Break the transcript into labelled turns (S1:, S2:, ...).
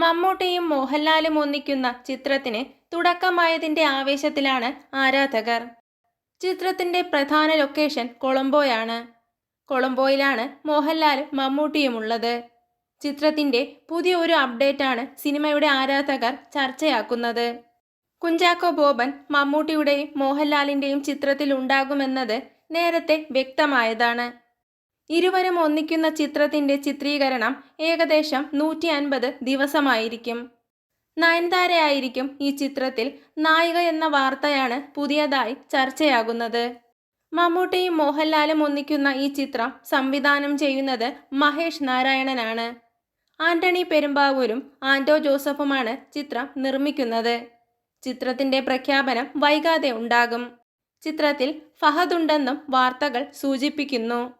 S1: മമ്മൂട്ടിയും മോഹൻലാലും ഒന്നിക്കുന്ന ചിത്രത്തിന് തുടക്കമായതിന്റെ ആവേശത്തിലാണ് ആരാധകർ. ചിത്രത്തിന്റെ പ്രധാന ലൊക്കേഷൻ കൊളംബോയാണ്. കൊളംബോയിലാണ് മോഹൻലാലും മമ്മൂട്ടിയും ഉള്ളത് ചിത്രത്തിന്റെ പുതിയ ഒരു അപ്ഡേറ്റാണ് സിനിമയുടെ ആരാധകർ ചർച്ചയാക്കുന്നത്. കുഞ്ചാക്കോ ബോബൻ മമ്മൂട്ടിയുടെയും മോഹൻലാലിന്റെയും ചിത്രത്തിൽ ഉണ്ടാകുമെന്നത് നേരത്തെ വ്യക്തമായതാണ്. ഇരുവരും ഒന്നിക്കുന്ന ചിത്രത്തിന്റെ ചിത്രീകരണം ഏകദേശം നൂറ്റി അൻപത് ദിവസമായിരിക്കും. നയൻതാരയായിരിക്കും ഈ ചിത്രത്തിൽ നായിക എന്ന വാർത്തയാണ് പുതിയതായി ചർച്ചയാകുന്നത്. മമ്മൂട്ടിയും മോഹൻലാലും ഒന്നിക്കുന്ന ഈ ചിത്രം സംവിധാനം ചെയ്യുന്നത് മഹേഷ് നാരായണനാണ്. ആന്റണി പെരുമ്പാവൂരും ആന്റോ ജോസഫുമാണ് ചിത്രം നിർമ്മിക്കുന്നത്. ചിത്രത്തിന്റെ പ്രഖ്യാപനം വൈകാതെ ഉണ്ടാകും. ചിത്രത്തിൽ ഫഹദ് ഉണ്ടെന്നും വാർത്തകൾ സൂചിപ്പിക്കുന്നു.